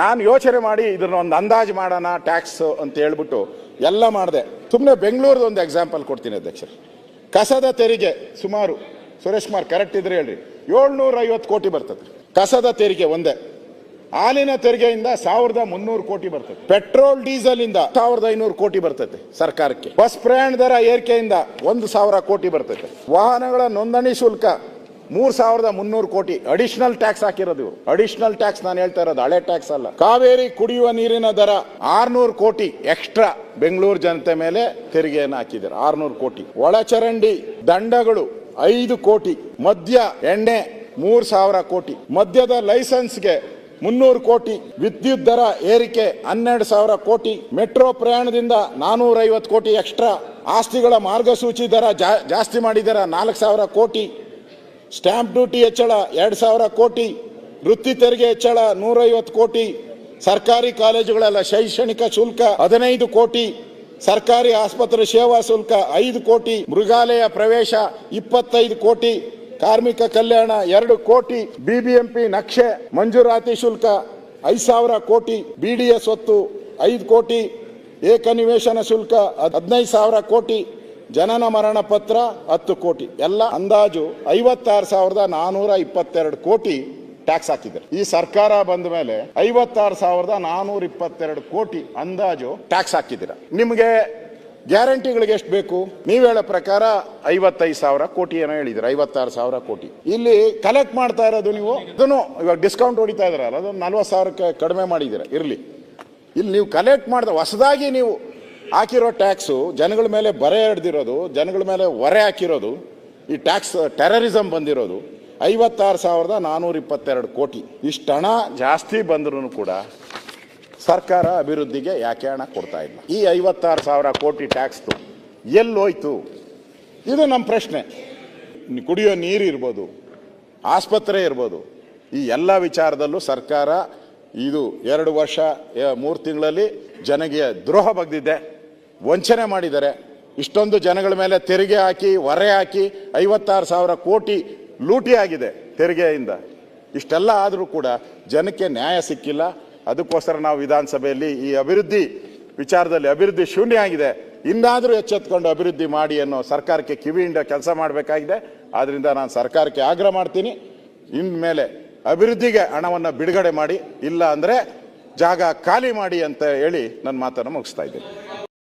ನಾನು ಯೋಚನೆ ಮಾಡಿ ಇದನ್ನ ಒಂದು ಅಂದಾಜು ಮಾಡೋಣ ಟ್ಯಾಕ್ಸ್ ಅಂತ ಹೇಳ್ಬಿಟ್ಟು ಎಲ್ಲ ಮಾಡಿದೆ. ಸುಮ್ಮನೆ ಬೆಂಗಳೂರದ ಒಂದು ಎಕ್ಸಾಂಪಲ್ ಕೊಡ್ತೀನಿ ಅಧ್ಯಕ್ಷರು. ಕಸದ ತೆರಿಗೆ ಸುಮಾರು, ಸುರೇಶ್ ಕುಮಾರ್ ಕರೆಕ್ಟ್ ಇದ್ರೆ ಹೇಳ್ರಿ. ಏಳ್ನೂರ ಐವತ್ತು ಕೋಟಿ ಬರ್ತದೆ. ಕಸದ ತೆರಿಗೆ ಒಂದೇ. ಹಾಲಿನ ತೆರಿಗೆಯಿಂದ ಸಾವಿರದ ಮುನ್ನೂರು ಕೋಟಿ ಬರ್ತದೆ. ಪೆಟ್ರೋಲ್ ಡೀಸೆಲ್ ಇಂದ ಸಾವಿರದ ಐನೂರು ಕೋಟಿ ಬರ್ತದೆ ಸರ್ಕಾರಕ್ಕೆ. ಬಸ್ ಪ್ರಯಾಣ ದರ ಏರಿಕೆಯಿಂದ ಒಂದು ಸಾವಿರ ಕೋಟಿ ಬರ್ತದೆ. ವಾಹನಗಳ ನೋಂದಣಿ ಶುಲ್ಕ ಮೂರ್ ಸಾವಿರದ ಮುನ್ನೂರು ಕೋಟಿ ಅಡಿಷನಲ್ ಟ್ಯಾಕ್ಸ್ ಹಾಕಿರೋದು ಇವರು. ಅಡಿಷನಲ್ ಟ್ಯಾಕ್ಸ್ ನಾನು ಹೇಳ್ತಾ ಇರೋದು, ಹಳೆ ಟ್ಯಾಕ್ಸ್ ಅಲ್ಲ. ಕಾವೇರಿ ಕುಡಿಯುವ ನೀರಿನ ದರ ಆರ್ನೂರು ಕೋಟಿ ಎಕ್ಸ್ಟ್ರಾ ಬೆಂಗಳೂರು ಜನತೆ ಮೇಲೆ ತೆರಿಗೆಯನ್ನು ಹಾಕಿದ್ದಾರೆ, ಆರ್ನೂರು ಕೋಟಿ. ಒಳಚರಂಡಿ ದಂಡಗಳು ಐದು ಕೋಟಿ, ಮದ್ಯ ಎಣ್ಣೆ ಮೂರು ಸಾವಿರ ಕೋಟಿ. ಮದ್ಯದ ಲೈಸೆನ್ಸ್ಗೆ ಮುನ್ನೂರು ಕೋಟಿ, ವಿದ್ಯುತ್ ದರ ಏರಿಕೆ ಹನ್ನೆರಡು ಸಾವಿರ ಕೋಟಿ. ಮೆಟ್ರೋ ಪ್ರಯಾಣದಿಂದ ನಾನೂರ ಐವತ್ತು ಕೋಟಿ ಎಕ್ಸ್ಟ್ರಾ ಆಸ್ತಿಗಳ ಮಾರ್ಗಸೂಚಿ ದರ ಜಾಸ್ತಿ ಮಾಡಿದರ ನಾಲ್ಕು ಸಾವಿರ ಕೋಟಿ. ಸ್ಟ್ಯಾಂಪ್ ಡ್ಯೂಟಿ ಹೆಚ್ಚಳ ಎರಡು ಸಾವಿರ ಕೋಟಿ, ವೃತ್ತಿ ತೆರಿಗೆ ಹೆಚ್ಚಳ ನೂರೈವತ್ತು ಕೋಟಿ, ಸರ್ಕಾರಿ ಕಾಲೇಜುಗಳೆಲ್ಲ ಶೈಕ್ಷಣಿಕ ಶುಲ್ಕ ಹದಿನೈದು ಕೋಟಿ, ಸರ್ಕಾರಿ ಆಸ್ಪತ್ರೆ ಸೇವಾ ಶುಲ್ಕ ಐದು ಕೋಟಿ, ಮೃಗಾಲಯ ಪ್ರವೇಶ ಇಪ್ಪತ್ತೈದು ಕೋಟಿ, ಕಾರ್ಮಿಕ ಕಲ್ಯಾಣ ಎರಡು ಕೋಟಿ, ಬಿಬಿಎಂಪಿ ನಕ್ಷೆ ಮಂಜೂರಾತಿ ಶುಲ್ಕ ಐದು ಸಾವಿರ ಕೋಟಿ ಬಿಡಿಎ ಸ್ವತ್ತು ಐದು ಕೋಟಿ, ಏಕನಿವೇಶನ ಶುಲ್ಕ ಹದಿನೈದು ಸಾವಿರ ಕೋಟಿ ಜನನ ಮರಣ ಪತ್ರ ಹತ್ತು ಕೋಟಿ. ಎಲ್ಲ ಅಂದಾಜು ಐವತ್ತಾರು ಸಾವಿರದ ನಾನೂರ ಇಪ್ಪತ್ತೆರಡು ಕೋಟಿ ಟ್ಯಾಕ್ಸ್ ಹಾಕಿದ್ದಾರೆ. ಈ ಸರ್ಕಾರ ಬಂದ ಮೇಲೆ ಐವತ್ತಾರು ಸಾವಿರದ ನಾನೂರ ಇಪ್ಪತ್ತೆರಡು ಕೋಟಿ ಅಂದಾಜು ಟ್ಯಾಕ್ಸ್ ಹಾಕಿದ್ದೀರ. ನಿಮಗೆ ಗ್ಯಾರಂಟಿಗಳಿಗೆ ಎಷ್ಟು ಬೇಕು? ನೀವು ಹೇಳೋ ಪ್ರಕಾರ ಐವತ್ತೈದು ಸಾವಿರ ಕೋಟಿ ಏನೋ ಹೇಳಿದ್ರೆ ಐವತ್ತಾರು ಸಾವಿರ ಕೋಟಿ. ಇಲ್ಲಿ ಕಲೆಕ್ಟ್ ಮಾಡ್ತಾ ಇರೋದು ನೀವು, ಅದನ್ನು ಇವಾಗ ಡಿಸ್ಕೌಂಟ್ ಹೊಡಿತಾ ಇದ್ರಲ್ಲ ಅದನ್ನು ನಲ್ವತ್ತು ಸಾವಿರಕ್ಕೆ ಕಡಿಮೆ ಮಾಡಿದ್ದೀರ, ಇರಲಿ. ಇಲ್ಲಿ ನೀವು ಕಲೆಕ್ಟ್ ಮಾಡಿದ ಹೊಸದಾಗಿ ನೀವು ಹಾಕಿರೋ ಟ್ಯಾಕ್ಸು ಜನಗಳ ಮೇಲೆ ಬರೆ ಹಿಡ್ದಿರೋದು ಜನಗಳ ಮೇಲೆ ಹೊರೆ ಹಾಕಿರೋದು, ಈ ಟ್ಯಾಕ್ಸ್ ಟೆರರಿಸಮ್ ಬಂದಿರೋದು. ಐವತ್ತಾರು ಸಾವಿರದ ನಾನ್ನೂರ ಇಪ್ಪತ್ತೆರಡು ಕೋಟಿ. ಇಷ್ಟು ಹಣ ಜಾಸ್ತಿ ಬಂದ್ರೂ ಕೂಡ ಸರ್ಕಾರ ಅಭಿವೃದ್ಧಿಗೆ ಯಾಕೆ ಹಣ ಕೊಡ್ತಾ ಇಲ್ಲ? ಈ ಐವತ್ತಾರು ಸಾವಿರ ಕೋಟಿ ಟ್ಯಾಕ್ಸ್ದು ಎಲ್ಲೋಯ್ತು? ಇದು ನಮ್ಮ ಪ್ರಶ್ನೆ. ಕುಡಿಯೋ ನೀರು ಇರ್ಬೋದು, ಆಸ್ಪತ್ರೆ ಇರ್ಬೋದು, ಈ ಎಲ್ಲ ವಿಚಾರದಲ್ಲೂ ಸರ್ಕಾರ ಇದು ಎರಡು ವರ್ಷ, ಮೂರು ತಿಂಗಳಲ್ಲಿ ಜನಗೆ ದ್ರೋಹ ಬಗ್ದಿದೆ. ವಂಚನೆ ಮಾಡಿದ್ದಾರೆ. ಇಷ್ಟೊಂದು ಜನಗಳ ಮೇಲೆ ತೆರಿಗೆ ಹಾಕಿ, ಹೊರೆ ಹಾಕಿ ಐವತ್ತಾರು ಸಾವಿರ ಕೋಟಿ ಲೂಟಿ ಆಗಿದೆ ತೆರಿಗೆಯಿಂದ. ಇಷ್ಟೆಲ್ಲ ಆದರೂ ಕೂಡ ಜನಕ್ಕೆ ನ್ಯಾಯ ಸಿಕ್ಕಿಲ್ಲ. ಅದಕ್ಕೋಸ್ಕರ ನಾವು ವಿಧಾನಸಭೆಯಲ್ಲಿ ಈ ಅಭಿವೃದ್ಧಿ ವಿಚಾರದಲ್ಲಿ ಅಭಿವೃದ್ಧಿ ಶೂನ್ಯ ಆಗಿದೆ. ಇನ್ನಾದರೂ ಎಚ್ಚೆತ್ಕೊಂಡು ಅಭಿವೃದ್ಧಿ ಮಾಡಿ ಅನ್ನೋ ಸರ್ಕಾರಕ್ಕೆ ಕಿವಿಯಿಂದ ಕೆಲಸ ಮಾಡಬೇಕಾಗಿದೆ. ಆದ್ದರಿಂದ ನಾನು ಸರ್ಕಾರಕ್ಕೆ ಆಗ್ರಹ ಮಾಡ್ತೀನಿ. ಇನ್ಮೇಲೆ ಅಭಿವೃದ್ಧಿಗೆ ಹಣವನ್ನು ಬಿಡುಗಡೆ ಮಾಡಿ, ಇಲ್ಲ ಅಂದರೆ ಜಾಗ ಖಾಲಿ ಮಾಡಿ ಅಂತ ಹೇಳಿ ನನ್ನ ಮಾತನ್ನು ಮುಗಿಸ್ತಾ ಇದ್ದೀನಿ.